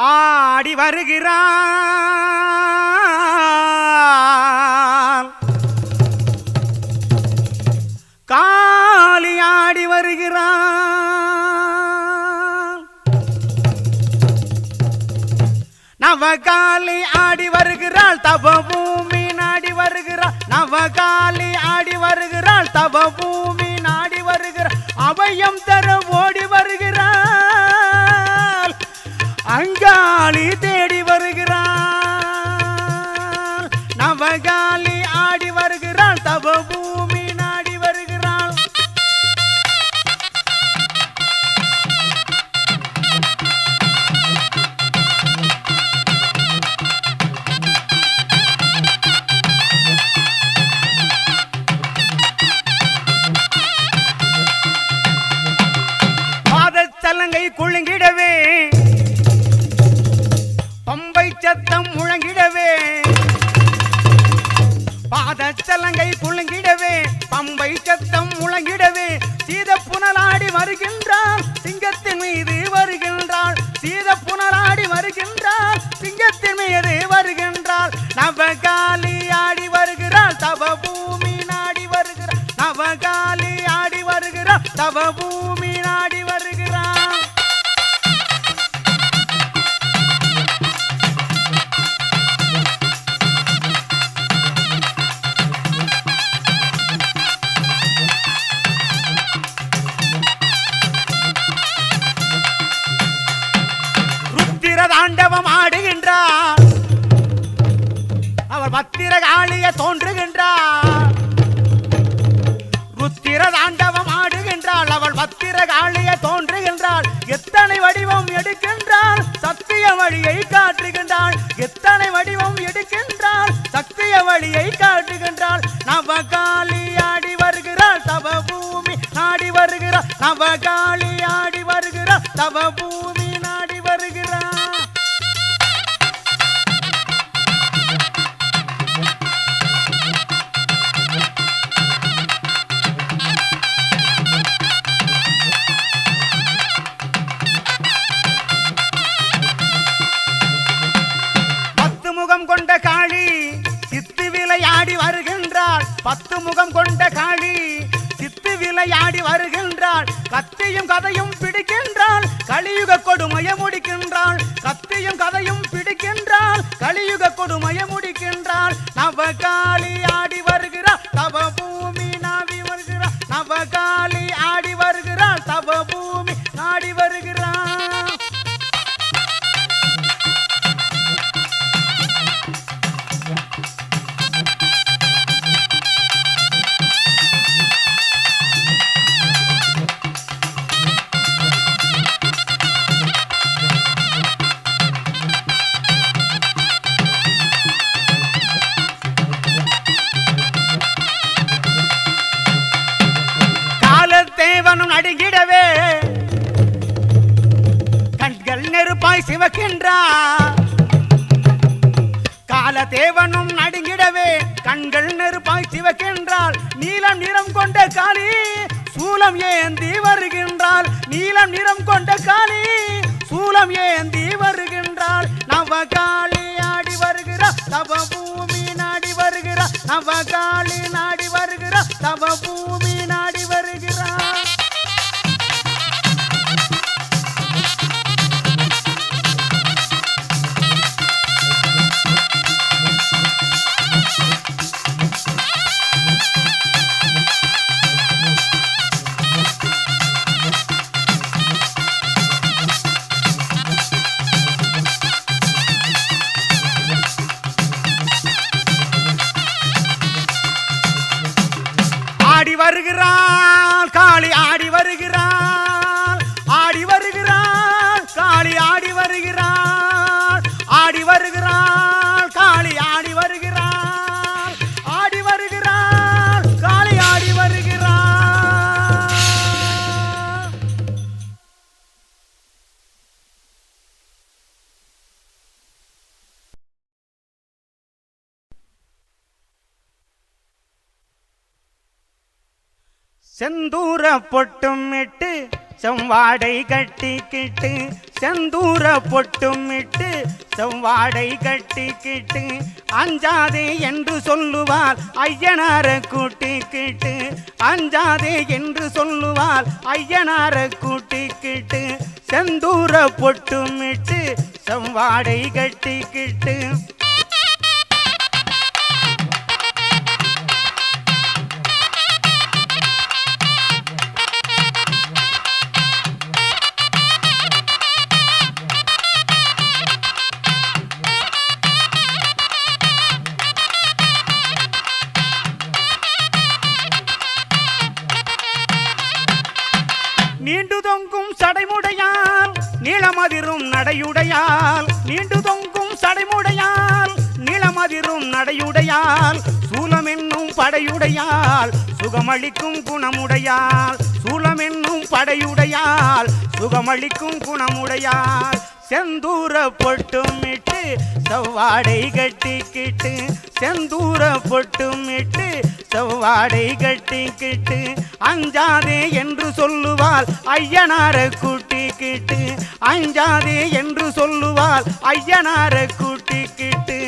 ஆடி வருகிறான் காளி ஆடி வருகிறான் நவகாலி ஆடி வருகிறாள் தபபூமி நாடி வருகிறாள். நவகாலி ஆடி வருகிறாள் தபபூமி நாடி வருகிறாள். அபயம் தர ஓடி வருகிறாள். காளி தேடி வருகிறாள் தவ பூமி நாடி வழியை காட்டுகின்றாள். எத்தனை வடிவம் எடுக்கின்றாள். சக்திய வழியை காட்டுகின்றாள். நவகாலி ஆடி வருகிறாள். தவ பூமி நாடி வருகிறாள். நவகாலி ஆடி வருகிறாள். தவ காலத்தேவனும் கண்கள் நெருப்பாய் சிவக்கின்றார். காலதேவனும் நடுங்கிடவே கண்கள் நெருப்பாய் சிவக்கின்றால் நீலம் நிறம் கொண்ட காளி சூலம் ஏந்தி வருகின்றாள். நீலம் நிறம் கொண்ட காளி சூலம் ஏந்தி வருகின்றாள். நவகாளி ஆடி வருகிறார் தவ பூமி நாடி வருகிறாள் நவகாளி நாடி வருகிறார் தவ பூமி நாடி வருகிறார் செந்தூர பொட்டும் இட்டு செவ்வாடை கட்டிக்கிட்டு செந்தூர பொட்டும் இட்டு செவ்வாடை கட்டிக்கிட்டு அஞ்சாதே என்று சொல்லுவார் ஐயனார கூட்டிக்கிட்டு அஞ்சாதே என்று சொல்லுவார் ஐயனார கூட்டிக்கிட்டு செந்தூர பொட்டும் இட்டு செவ்வாடை கட்டிக்கிட்டு. நடையுடையால் சூலம் என்னும் படையுடையால் சுகமளிக்கும் குணமுடையால் சூலம் என்னும் படையுடையால் சுகமளிக்கும் குணமுடையால் செந்தூர பொட்டும் இட்டு செவ்வாடை கட்டிக்கிட்டு செந்தூர பொட்டும் இட்டு செவ்வாடை கட்டிக்கிட்டு அஞ்சாதே என்று சொல்லுவாள் ஐயனார கூட்டிக்கிட்டு அஞ்சாதே என்று சொல்லுவாள் ஐயனார கூட்டிக்கிட்டு.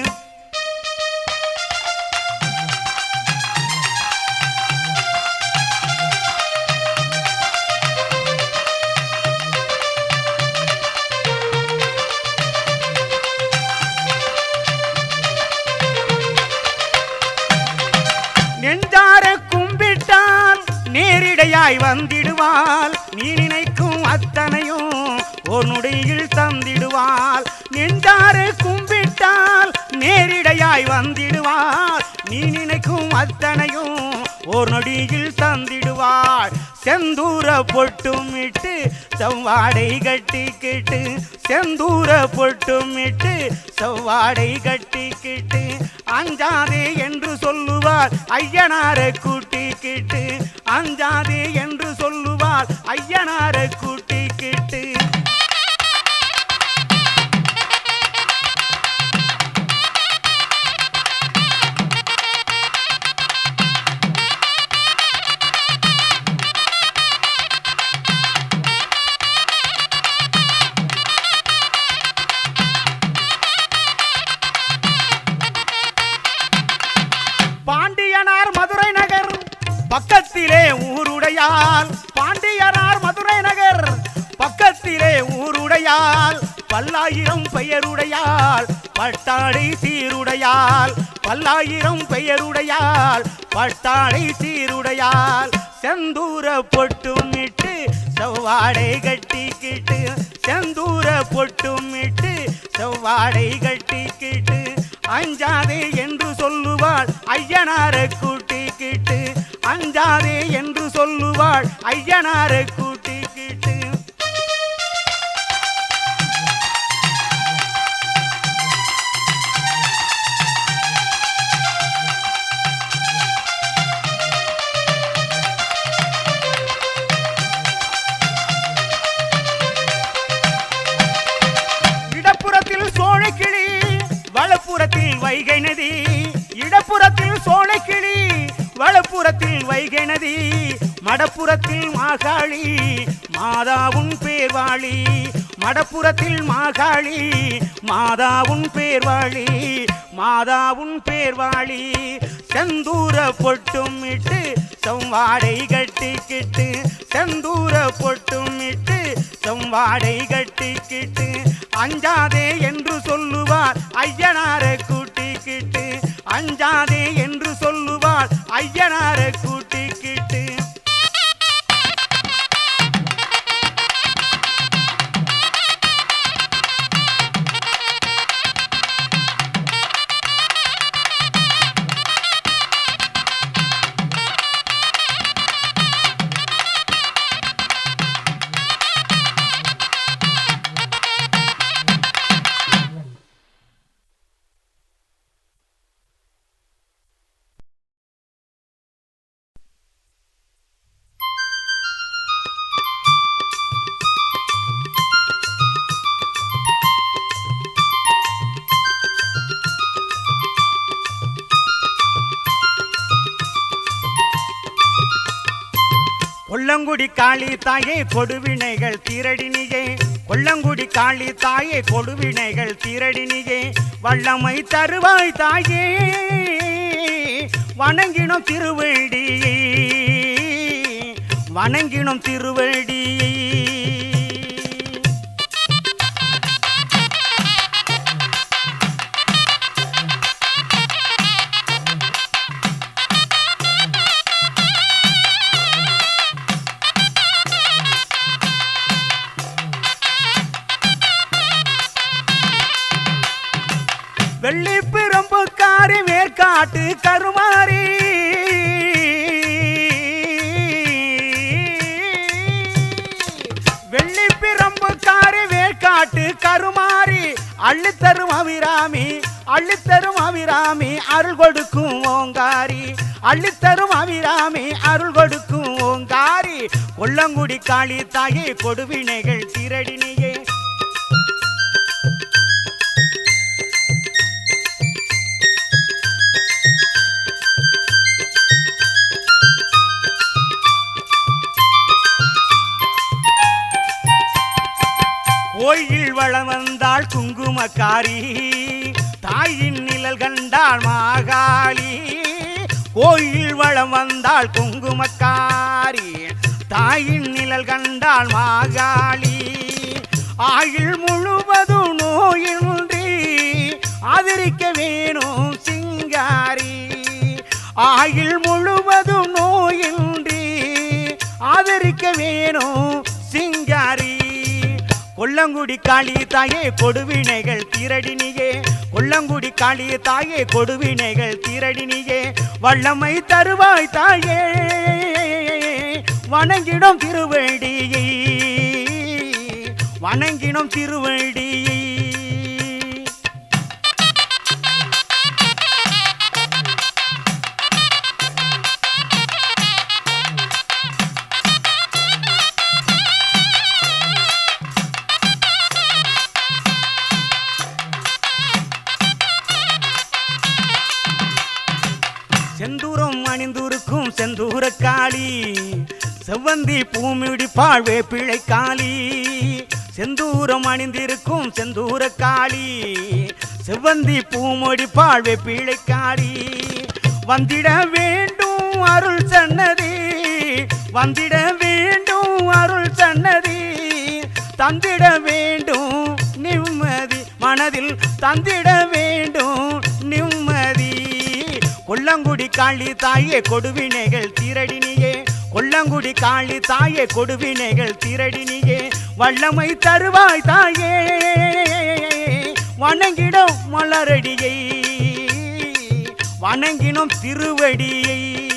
வந்திடுவாள் நீ நினைக்கும் அத்தனையும் ஒரு நொடியில் தந்திடுவாள். நின்றாறு கும்பிட்டால் நேரிடையாய் வந்திடுவாள். நீ நினைக்கும் அத்தனையும் ஒரு நொடியில் தந்திடுவாள். செந்தூர பொட்டும் இட்டு செவ்வாடை கட்டிக்கிட்டு செந்தூர பொட்டும் இட்டு செவ்வாடை கட்டிக்கிட்டு அஞ்சாதே என்று சொல்லுவார் ஐயனாரை கூட்டிக்கிட்டு அஞ்சாதே என்று சொல்லுவார் ஐயனாரை கூட்டிக்கிட்டு. பக்கத்திலே ஊருடையால் பாண்டியனார் மதுரை நகர். பக்கத்திலே ஊருடையால் பல்லாயிரம் பெயருடையால் பட்டாடை சீருடையால் பல்லாயிரம் பெயருடையால் பட்டாடை சீருடையால் செந்தூர பொட்டும் இட்டு செவ்வாடை கட்டிக்கிட்டு செந்தூர பொட்டும் இட்டு செவ்வாடை கட்டிக்கிட்டு அஞ்சாதே என்று சொல்லுவாள் ஐயனாரை கூட்டிக்கிட்டு. அஞ்சாதே என்று சொல்லுவாள். ஐயனாரை கூட்டி மாகாளி மாதாவுன் பேர்வாளி. மடப்புறத்தில் மாகாளி மாதாவுன் பேர்வாளி. மாதாவுன் பேர்வாளி. செந்தூர பொட்டும் இட்டு செவ்வாடை கட்டிக்கிட்டு செந்தூர பொட்டும் இட்டு செவ்வாடை கட்டிக்கிட்டு அஞ்சாதே என்று சொல்லுவார் ஐயனார கூட்டிக்கிட்டு அஞ்சாதே என்று சொல்லுவார் ஐயனார கூட்டிக்கிட்டு. கொல்லங்குடி காளி தாயே கொடுவினைகள் தீரடினியே. கொல்லங்குடி காளி தாயே கொடுவினைகள் தீரடினியே. வல்லமை தருவாய் தாயே வணங்கினோம் திருவடியை. வணங்கினோம் திருவடியை. நாட்டு கருமாரி வெள்ளி பிரம்புக்காரி மேற்காட்டு கருமாரி அள்ளித்தரும் அபிராமி அள்ளித்தரும் அபிராமி அருள் கொடுக்கும் ஓங்காரி. அள்ளித்தரும் அபிராமி அருள் கொடுக்கும் ஓங்காரி. கொல்லங்குடி காளி தாயே கொடுவினைகள் திரடினியே குங்குமக்காரி தாயின் நிழல் கண்டாள் மாகாளி கோயில் வளம் வந்தாள் குங்குமக்காரி தாயின் நிழல் கண்டாள் மாகாளி. ஆயுள் முழுவதும் நோயின்றி ஆதரிக்க வேணும் சிங்காரி. ஆயுள் முழுவதும் நோயின்றி ஆதரிக்க வேணும் சிங்காரி. கொல்லங்குடி காளி தாயே கொடுவினைகள் தீரடினியே. கொல்லங்குடி காளி தாயே கொடுவினைகள் தீரடினியே. வல்லமை தருவாய் தாயே வணங்கிடும் திருவடியை. வணங்கிடும் திருவடியை. காளி செவ்வந்தி பூமிடி பாழ்வே பிழை காளி செந்தூரம் அணிந்திருக்கும் செந்தூர காளி செவ்வந்தி பூமொடி பாழ்வே பிழை காளி வந்திட வேண்டும் அருள் சன்னதி. வந்திட வேண்டும் அருள் சன்னதி. தந்திட வேண்டும் நிம்மதி. மனதில் தந்திட வேண்டும் கொல்லங்குடி காளி தாயே கொடுவினைகள் திரடினியே. கொல்லங்குடி காளி தாயே கொடுவினைகள் திரடினியே. வல்லமை தருவாய் தாயே வணங்கிடும் மலரடியை. வணங்கினோம் திருவடியை.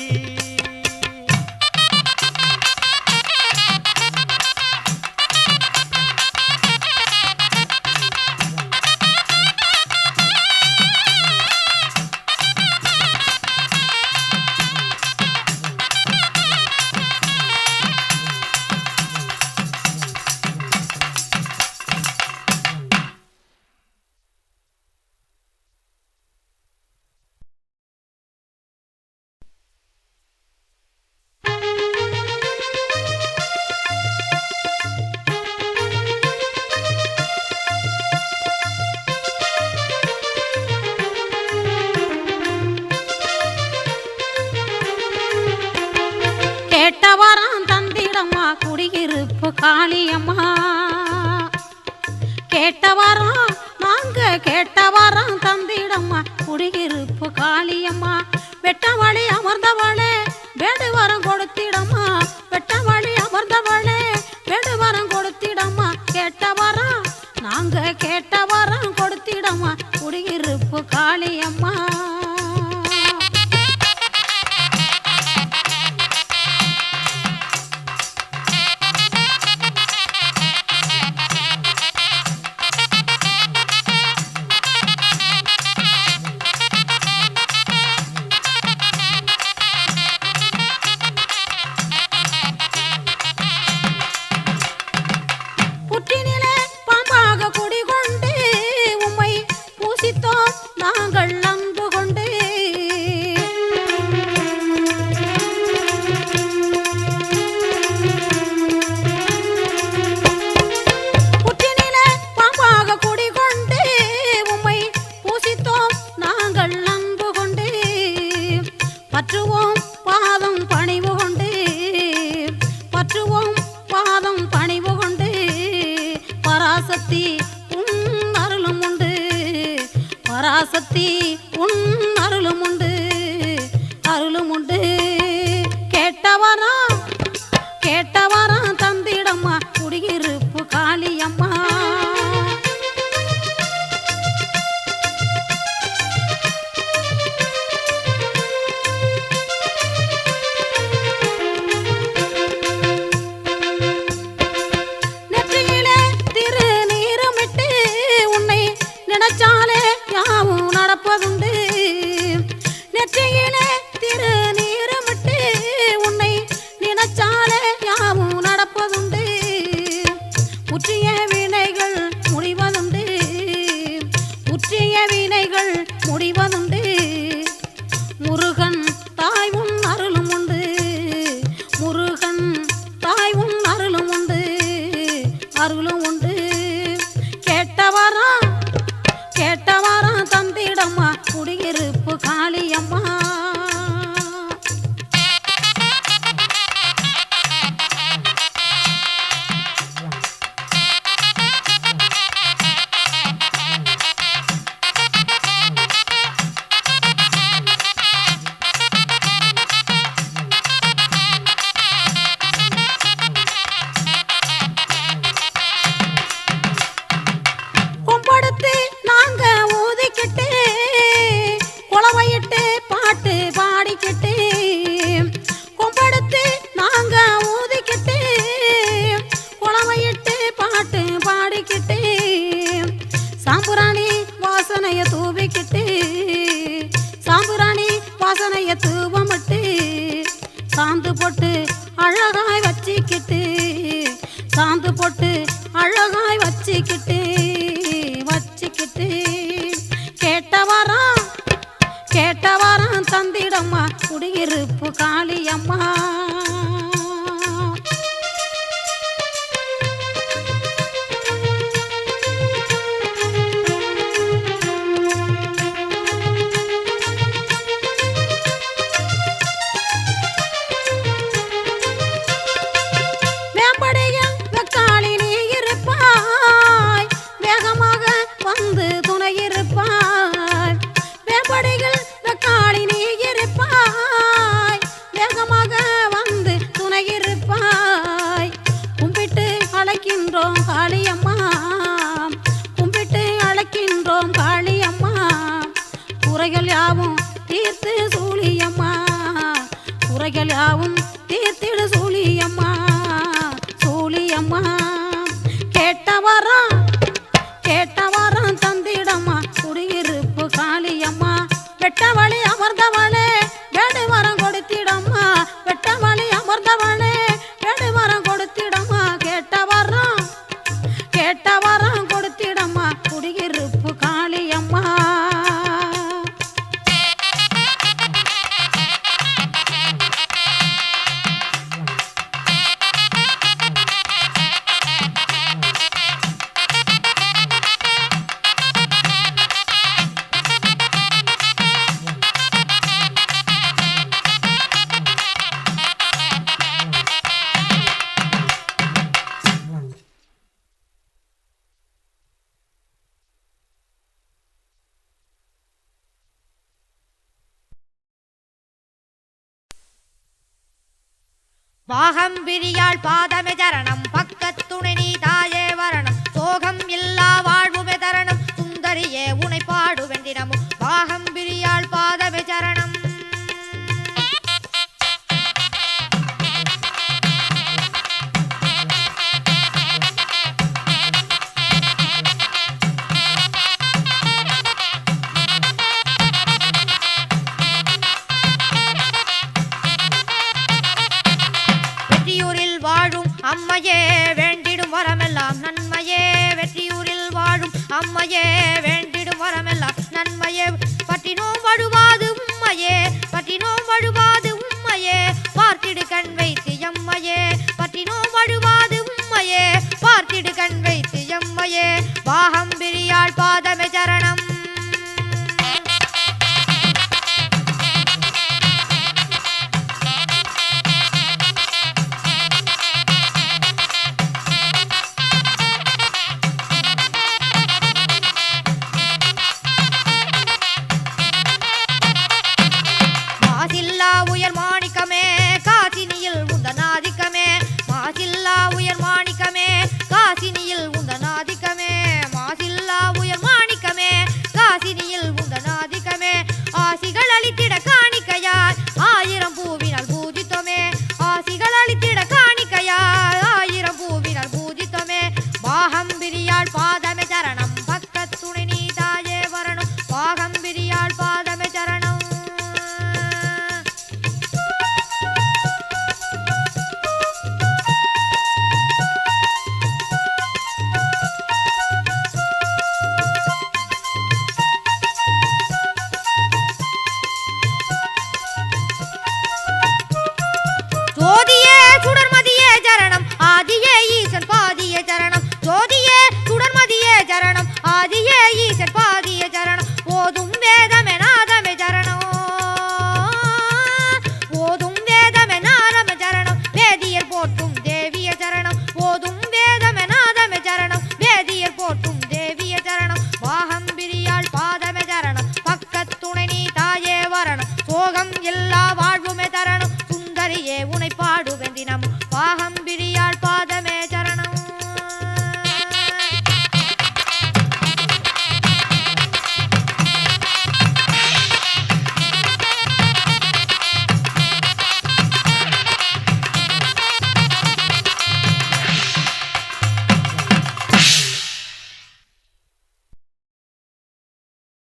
Kaliyamma digging it. பாகம் பிரியாள் பாதமே சரணம். பக்கத்துணை நீ தாயே வரணம். சோகம் இல்லா வாழ்வுமே தரணம். சுந்தரியே உனை பாடுவென்றினமும்